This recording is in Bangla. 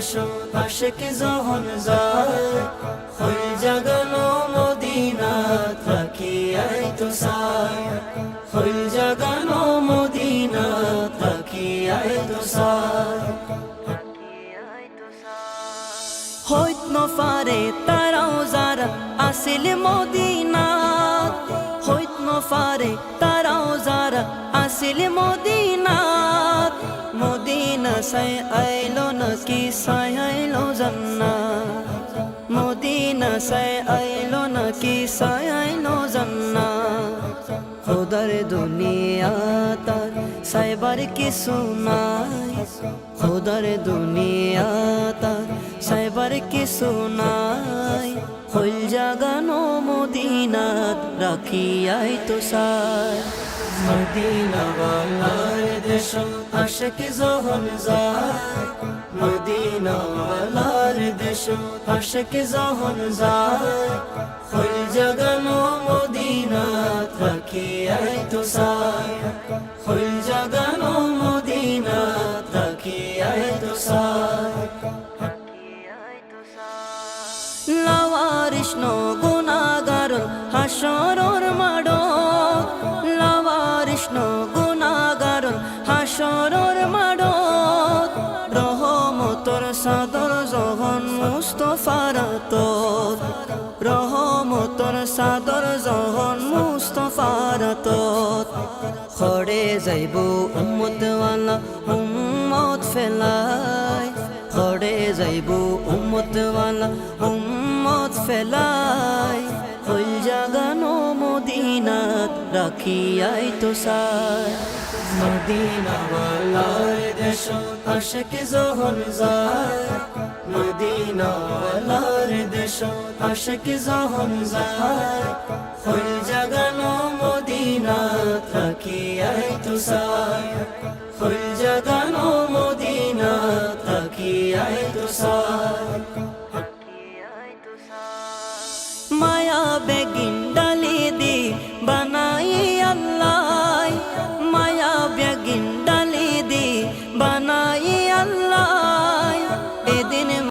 দেশত আশেক যখন যায় হইল জাগানো মদিনাত রাখিয়াই তো সাই হইল জাগানো মদিনাত রাখিয়াই তো সাই হইত নফারে তারাও যারা আসিল মদিনাত হইত নফারে তারাও যারা আসিল মদিনাত মদিনা সাই আইলো নাকি সাই আইলো মদিনা সাই আইলো নাকি সাই আইলো জান্নাত? খোদার দুনিয়া সাইবার কিছু নাই। খোদার দুনিয়া সাইবার কিছু নাই। হইল জাগানো মদিনাত, রাখিয়াই তো সাই। মদিনাওয়ালার দেশ আশেক যখন যায় মদিনাওয়ালার দেশ আশেক যখন যায় হইল জাগানো মদিনাত রাখিয়াই তো সাই হইল জাগানো মদিনাত রাখিয়াই তো সাই লাওয়ারিষ্ণ গুণাগার হাসরর মাড লাওয়ারিষ্ণ তোর রহমতর সাদর জহন মুস্তফার তোর। খড়ে যাইব উম্মতওয়ালা, উম্মত ফেলায় খড়ে যাইব উম্মতওয়ালা, উম্মত ফেলায় হইল জাগানো মদিনাত রাখিয়াই তো সাই। মদিনাওয়ালার দেশ আশেক যখন যায়। মদিনাওয়ালার দেশ আশেক যখন যায়। হইল জাগানো মদিনা রাখিয়াই তো সাই হইল জাগানো